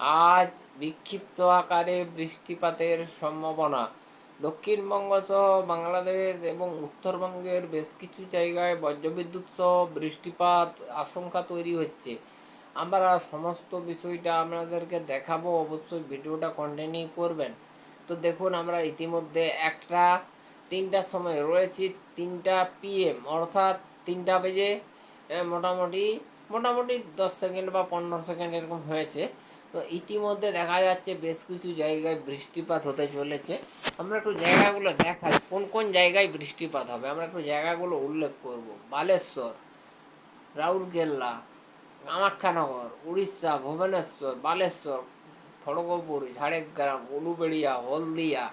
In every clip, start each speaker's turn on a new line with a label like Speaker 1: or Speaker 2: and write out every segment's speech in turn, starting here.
Speaker 1: আজ বিক্ষিপ্ত আকারে বৃষ্টিপাতের সম্ভাবনা। দক্ষিণবঙ্গ সহ বাংলাদেশ এবং উত্তরবঙ্গের বেশ কিছু জায়গায় বজ্রবিদ্যুৎ সহ বৃষ্টিপাত আশঙ্কা তৈরি হচ্ছে। আমরা সমস্ত বিষয়টা আপনাদেরকে দেখাবো, অবশ্যই ভিডিওটা কন্টিনিউ করবেন। তো দেখুন, আমরা ইতিমধ্যে একটা, তিনটার সময় রয়েছি, তিনটা পিএম অর্থাৎ তিনটা বেজে মোটামুটি মোটামুটি দশ সেকেন্ড বা পনেরো সেকেন্ড এরকম হয়েছে। তো ইতিমধ্যে দেখা যাচ্ছে বেশ কিছু জায়গায় বৃষ্টিপাত হতে চলেছে। আমরা একটু জায়গাগুলো দেখাই, কোন কোন জায়গায় বৃষ্টিপাত হবে? আমরা একটু জায়গাগুলো উল্লেখ করব। বালেশ্বর, রাউরকেল্লা, কামাখ্যানগর, উড়িষ্যা, ভুবনেশ্বর, বালেশ্বর, খড়গপুর, ঝাড়গ্রাম, উলুবেড়িয়া, হলদিয়া,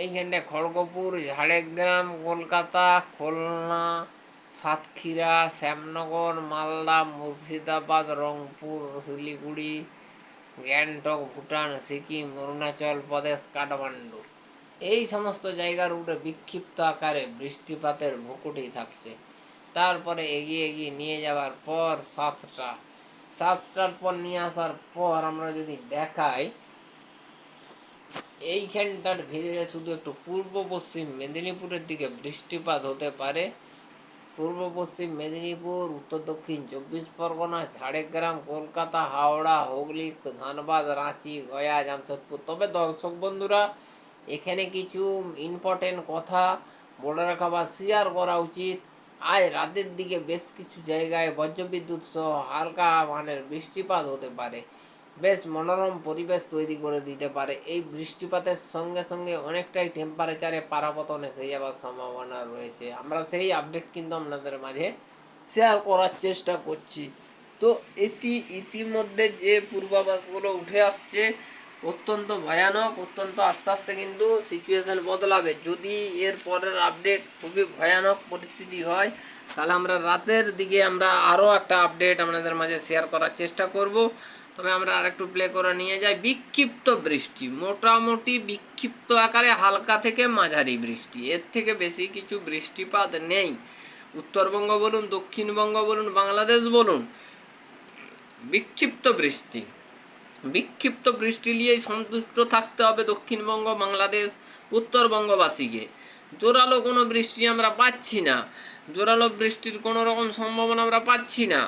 Speaker 1: এইখানে খড়গপুর, ঝাড়গ্রাম, কলকাতা, খুলনা, সাতক্ষীরা, শ্যামনগর, মালদা, মুর্শিদাবাদ, রংপুর, শিলিগুড়ি গ্যাংটক, ভুটান, সিকিম, অরুণাচল প্রদেশ, কাঠমান্ডু। এই সমস্ত জায়গার উপরে বিক্ষিপ্ত আকারে বৃষ্টিপাতের ভুকুটি থাকছে। তারপরে এগিয়ে এগিয়ে নিয়ে যাওয়ার পর সাতটা। সাতটার পর নিয়ে আসার পর আমরা যদি দেখাই, এইখানটার ভিতরে শুধু একটু পূর্ব পশ্চিম মেদিনীপুরের দিকে বৃষ্টিপাত হতে পারে। পূর্ব পশ্চিম মেদিনীপুর, উত্তর দক্ষিণ চব্বিশ পরগনা, ঝাড়গ্রাম, কলকাতা, হাওড়া, হুগলি, ধানবাদ, রাঁচি, গয়া, জামশেদপুর। তবে দর্শক বন্ধুরা, এখানে কিছু ইম্পর্টেন্ট কথা বলে রাখা বা শেয়ার করা উচিত। আজ রাতের দিকে বেশ কিছু জায়গায় বজ্রবিদ্যুৎ সহ হালকা মানের বৃষ্টিপাত হতে পারে। বেশ মনোরম পরিবেশ তৈরি করে দিতে পারে। এই বৃষ্টিপাতের সঙ্গে সঙ্গে অনেকটাই টেম্পারেচারে পারাপতন এসে যাওয়ার সম্ভাবনা রয়েছে। আমরা সেই আপডেট কিন্তু আপনাদের মাঝে শেয়ার করার চেষ্টা করছি। তো এটি ইতিমধ্যে যে পূর্বাভাসগুলো উঠে আসছে, অত্যন্ত ভয়ানক, অত্যন্ত আস্তে আস্তে কিন্তু সিচুয়েশান বদলাবে। যদি এর পরের আপডেট খুবই ভয়ানক পরিস্থিতি হয়, তাহলে আমরা রাতের দিকে আমরা আরও একটা আপডেট আপনাদের মাঝে শেয়ার করার চেষ্টা করব। তবে আমরা আরেকটু প্লে করে নিয়ে যাই। বিক্ষিপ্ত বৃষ্টি, মোটামুটি বিক্ষিপ্ত আকারে হালকা থেকে মাঝারি বৃষ্টি। এর থেকে বেশি কিছু বৃষ্টিপাত নেই। উত্তরবঙ্গ বলুন, দক্ষিণবঙ্গ বলুন, বাংলাদেশ বলুন, বিক্ষিপ্ত বৃষ্টি। বিক্ষিপ্ত বৃষ্টি নিয়েই সন্তুষ্ট থাকতে হবে দক্ষিণবঙ্গ, বাংলাদেশ, উত্তরবঙ্গবাসীকে। জোরালো কোনো বৃষ্টি আমরা পাচ্ছি না। জোরালো বৃষ্টির কোনো রকম সম্ভাবনা আমরা পাচ্ছি না।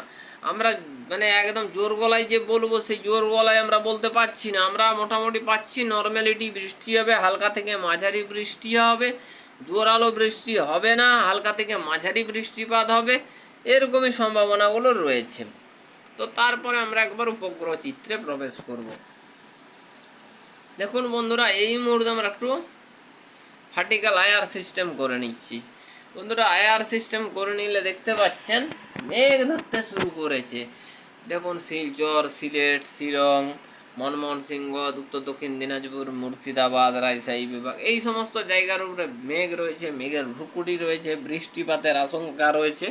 Speaker 1: আমরা মানে একদম জোর গলায় যে বলব, সেই জোর গলায় আমরা বলতে পারছি না। আমরা মোটামুটি পাচ্ছি নর্মালিটি বৃষ্টি হবে, হালকা থেকে মাঝারি বৃষ্টি হবে, জোরালো বৃষ্টি হবে না, হালকা থেকে মাঝারি বৃষ্টিপাত হবে, এরকমই সম্ভাবনাগুলো রয়েছে। তো তারপরে আমরা একবার উপগ্রহ চিত্রে প্রবেশ করব। দেখুন বন্ধুরা, এই মুহূর্তে আমরা একটু ভার্টিক্যাল আয়ার সিস্টেম করে নিচ্ছি। বন্ধুরা আয়ার সিস্টেম করে নিলে দেখতে পাচ্ছেন, মেঘ ধরতে শুরু করেছে। দেখুন শিলচর সিলেট, শিলং, মনমোহন সিংহ, উত্তর দক্ষিণ দিনাজপুর, মুর্শিদাবাদ, রাজশাহী বিভাগ, এই সমস্ত জায়গার উপরে মেঘ রয়েছে, মেঘের ভ্রুকুটি রয়েছে, বৃষ্টিপাতের আশঙ্কা রয়েছে,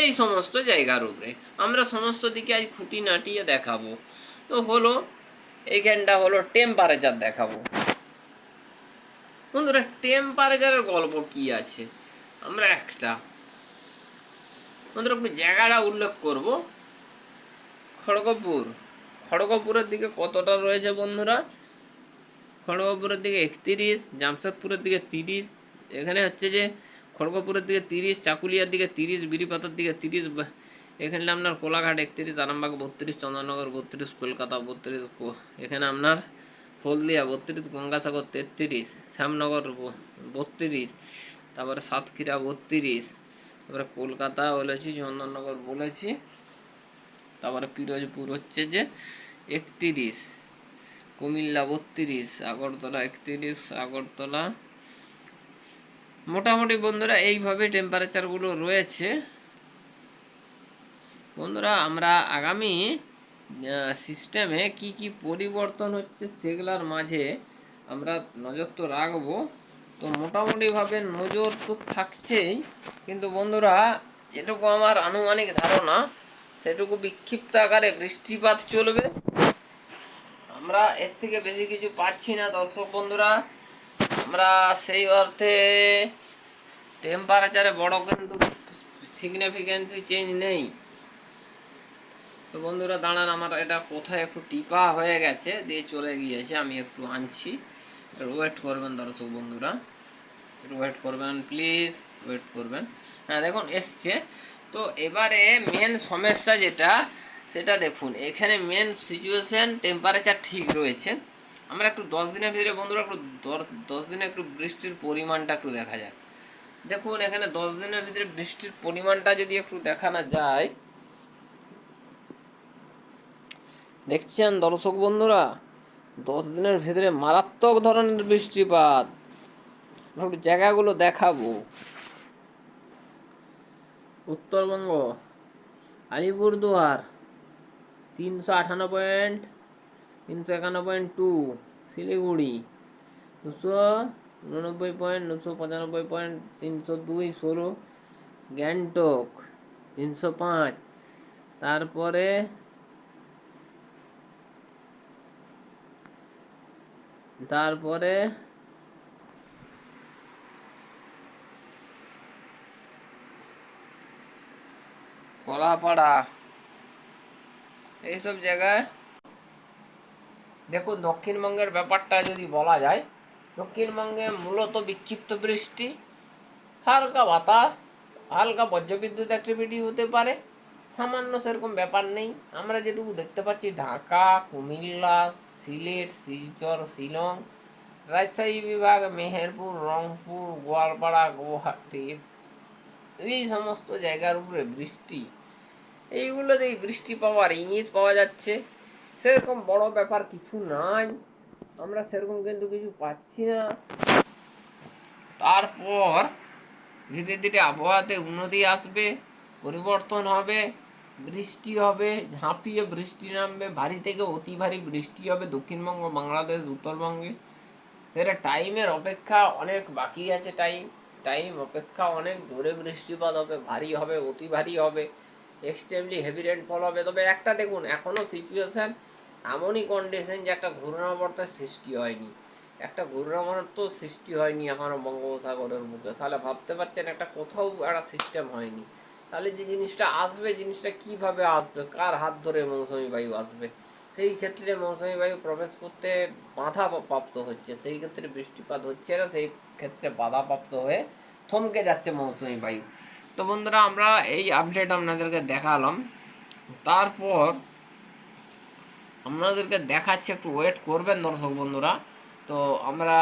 Speaker 1: এই সমস্ত জায়গার উপরে। আমরা সমস্ত দিকে আজ খুঁটি নাটিয়ে দেখাবো। তো হলো, এইখানটা হলো টেম্পারেচার দেখাবো। বন্ধুরা টেম্পারেচারের গল্প কি আছে? আমরা একটা। বন্ধুরা জায়গাটা উল্লেখ করব। খড়গপুর। খড়গপুরের দিকে কতটা রয়েছে বন্ধুরা? খড়গপুরের দিকে একত্রিশ, জামশেদপুরের দিকে তিরিশ, এখানে হচ্ছে যে খড়গপুরের দিকে তিরিশ, চাকুলিয়ার দিকে তিরিশ বিরিপাতার দিকে তিরিশ এখানে আপনার কোলাঘাট একত্রিশ, আরামবাগ বত্রিশ চন্দননগর বত্রিশ, কলকাতা বত্রিশ এখানে আপনার হলদিয়া বত্রিশ, গঙ্গাসাগর তেত্রিশ, শ্যামনগর বত্রিশ তারপরে সাতক্ষীরা বত্রিশ, তারপরে কলকাতা বলেছি, চন্দননগর বলেছি, তারপরে পিরোজপুর হচ্ছে যে একত্রিশ, কুমিল্লা বত্রিশ, আগরতলা একত্রিশ, আগরতলা মোটামুটি বন্ধুরা এইভাবে টেম্পারেচারগুলো রয়েছে। বন্ধুরা আমরা আগামী সিস্টেমে কি কি পরিবর্তন হচ্ছে সেগুলার মাঝে আমরা নজর তো রাখব। তো মোটামুটিভাবে নজর তো থাকছেই। কিন্তু বন্ধুরা, যেটুকু আমার আনুমানিক ধারণা, সেটুকু বিক্ষিপ্ত আকারে বৃষ্টিপাত চলবে। আমরা এর থেকে বেশি কিছু পাচ্ছি না, দর্শক বন্ধুরা। আমরা সেই অর্থে টেম্পারেচারে বড় কিন্তু সিগনিফিকেন্টলি চেঞ্জ নেই। তো বন্ধুরা, দাঁড়ান, আমার এটা কোথায় একটু টিপা হয়ে গেছে, দিয়ে চলে গিয়েছে, আমি একটু আনছি। ওয়েট করবেন দর্শক বন্ধুরা। একটু ওয়েট করবেন প্লিজ ওয়েট করবেন। হ্যাঁ দেখুন, এসছে। তো এবারে মেন সমস্যা যেটা, সেটা দেখুন, এখানে মেন সিচুয়েশন টেম্পারেচার ঠিক রয়েছে। আমরা একটু দশ দিনের ভিতরে বন্ধুরা, একটু দশ দিনে একটু বৃষ্টির পরিমাণটা একটু দেখা যাক। দেখুন, এখানে দশ দিনের ভিতরে বৃষ্টির পরিমাণটা যদি একটু দেখানো যায়, দেখছেন দর্শক বন্ধুরা? দশ দিনের ভেতরে মারাত্মক ধরনের বৃষ্টিপাত। জায়গাগুলো দেখাবো। উত্তরবঙ্গ, আলিপুরদুয়ার, তিনশো আটান্ন পয়েন্ট, তিনশো একান্ন পয়েন্ট, টু, শিলিগুড়ি, দুশো উননব্বই পয়েন্ট, দুশো পঁচানব্বই পয়েন্ট, তিনশো দুই, ষোলো, গ্যাংটক, তিনশো পাঁচ। তারপরে তারপরে কলাপাড়া। এইসব জায়গায় দেখুন, দক্ষিণবঙ্গের ব্যাপারটা যদি বলা যায়, দক্ষিণবঙ্গে মূলত বিক্ষিপ্ত বৃষ্টি, হালকা বাতাস, হালকা বজ্রবিদ্যুৎ অ্যাক্টিভিটি হতে পারে। সামান্য সেরকম ব্যাপার নেই। আমরা যেটুকু দেখতে পাচ্ছি, ঢাকা, কুমিল্লা সিলেট, শিলচর, শিলং, রাজশাহী বিভাগ, মেহেরপুর, রংপুর, গোয়ালপাড়া, গুয়াহাটি। এই সমস্ত জায়গার উপরে বৃষ্টি। এইগুলোতেই বৃষ্টি পাওয়ার ইঙ্গিত পাওয়া যাচ্ছে। সেরকম বড় ব্যাপার কিছু নাই। আমরা সেরকম কিন্তু কিছু পাচ্ছি না। তারপর ধীরে ধীরে আবহাওয়াতে উন্নতি আসবে, পরিবর্তন হবে। বৃষ্টি হবে, ঝাঁপিয়ে বৃষ্টি নামবে, ভারী থেকে অতি ভারী বৃষ্টি হবে দক্ষিণবঙ্গ, বাংলাদেশ, উত্তরবঙ্গে। সেটা টাইমের অপেক্ষা অনেক বাকি আছে টাইম টাইম অপেক্ষা অনেক দূরে বৃষ্টিপাত হবে, ভারী হবে, অতি ভারী হবে এক্সট্রিমলি হেভি রেনফল হবে। তবে একটা দেখুন এখনও সিচুয়েশান এমনই কন্ডিশন যে একটা ঘূর্ণাবর্তের সৃষ্টি হয়নি। একটা ঘূর্ণাবর্ত সৃষ্টি হয়নি এখনও বঙ্গোপসাগরের বুকে তাহলে ভাবতে পারছেন একটা কোথাও একটা সিস্টেম হয়নি। তাহলে যে জিনিসটা আসবে, জিনিসটা কীভাবে আসবে? কার হাত ধরে মৌসুমি বায়ু আসবে? সেই ক্ষেত্রে মৌসুমি বায়ু প্রবেশ করতে বাধা প্রাপ্ত হচ্ছে। সেই ক্ষেত্রে বৃষ্টিপাত হচ্ছে না, সেই ক্ষেত্রে বাধাপ্রাপ্ত হয়ে থমকে যাচ্ছে মৌসুমি বায়ু। তো বন্ধুরা, আমরা এই আপডেট আপনাদেরকে দেখালাম। তারপর আপনাদেরকে দেখাচ্ছি, একটু ওয়েট করবেন দর্শক বন্ধুরা। তো আমরা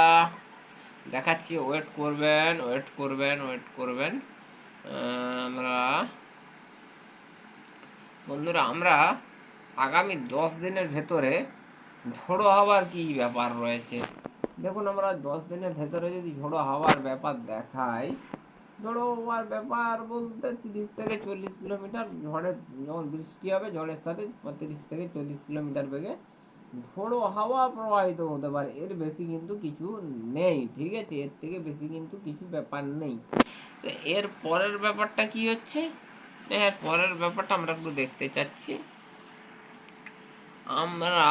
Speaker 1: দেখাচ্ছি ওয়েট করবেন ওয়েট করবেন ওয়েট করবেন। আমরা বন্ধুরা, আমরা আগামী দশ দিনের ভেতরে ঝোড়ো হাওয়ার কি ব্যাপার রয়েছে? দেখুন, আমরা দশ দিনের ভেতরে যদি ঝোড়ো হাওয়ার ব্যাপার দেখাই, ঝোড়ো হাওয়ার ব্যাপার বলতে তিরিশ থেকে চল্লিশ কিলোমিটার ঝড়ের যখন বৃষ্টি হবে, ঝড়ের সাথে তিরিশ থেকে চল্লিশ কিলোমিটার বেগে ঝোড়ো হাওয়া প্রবাহিত হতে পারে। এর বেশি কিন্তু কিছু নেই, ঠিক আছে? এর থেকে বেশি কিন্তু কিছু ব্যাপার নেই। তো এর পরের ব্যাপারটা কি হচ্ছে? এর পরের ব্যাপারটা আমরা একটু দেখতে চাচ্ছি। আমরা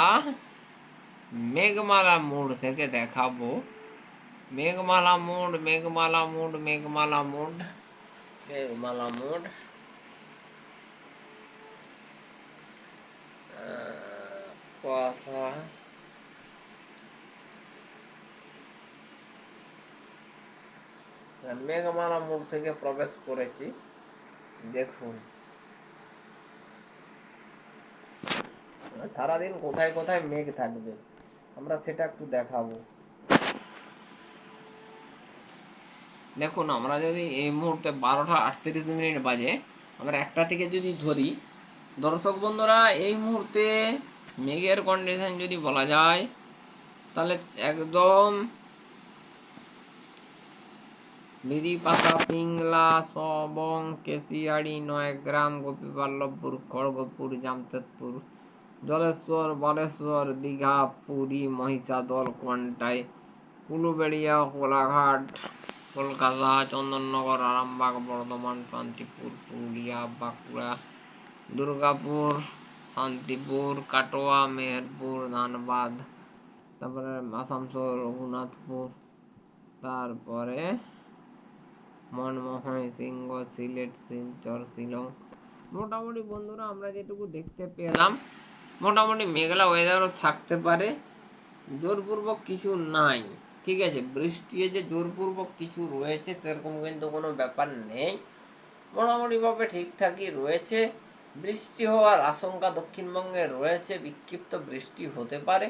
Speaker 1: মেঘমালা মোড় থেকে দেখাবো। মেঘমালা মোড় মেঘমালা মোড় মেঘমালা মোড় মেঘমালা মোড়। কুয়াশা। মেঘমালা মোড় থেকে প্রবেশ করেছি। দেখুন। সারাদিন কোথায় কোথায় মেঘ থাকবে, আমরা সেটা একটু দেখাবো। দেখুন, আমরা যদি এই মুহূর্তে বারোটা আটত্রিশ মিনিট বাজে, আমরা একটা থেকে যদি ধরি, দর্শক বন্ধুরা, এই মুহূর্তে মেঘের কন্ডিশন যদি বলা যায়, তাহলে একদম বিদিপাতা পিংলা, সবং, কেশিয়াড়ি, নয়গ্রাম, গোপীবল্লভপুর, খড়গপুর, জামশেদপুর, জলেশ্বর, বালেশ্বর, দীঘা, পুরী, মহিষাদল, কোয়ান্টাই, উলুবেড়িয়া, কোলাঘাট, কলকাতা, চন্দননগর, আরামবাগ, বর্ধমান, শান্তিপুর, পুরুলিয়া, বাঁকুড়া, দুর্গাপুর, শান্তিপুর, কাটোয়া, মেহেরপুর, ধানবাদ, তারপরে আসানসোল, রঘুনাথপুর, তারপরে মনমোহন সিংহ সিলেট শিলচর শিলং। মোটামুটি বন্ধুরা, আমরা যেটুকু দেখতে পেলাম, মোটামুটি মেঘলা ওয়েদারও থাকতে পারে। জোরপূর্বক কিছু নাই, ঠিক আছে? বৃষ্টি যে জোরপূর্বক কিছু রয়েছে, সেরকম কিন্তু কোনো ব্যাপার নেই। মোটামুটিভাবে ঠিকঠাকই রয়েছে। বৃষ্টি হওয়ার আশঙ্কা দক্ষিণবঙ্গে রয়েছে, বিক্ষিপ্ত বৃষ্টি হতে পারে।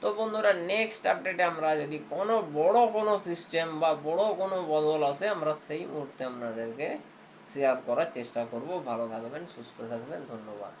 Speaker 1: তো বন্ধুরা নেক্সট আপডেটে আমরা যদি কোনো বড় কোনো সিস্টেম বা বড় কোনো বদল আসে, আমরা সেই মুহূর্তে আপনাদেরকে শেয়ার করার চেষ্টা করব। ভালো থাকবেন, সুস্থ থাকবেন, ধন্যবাদ।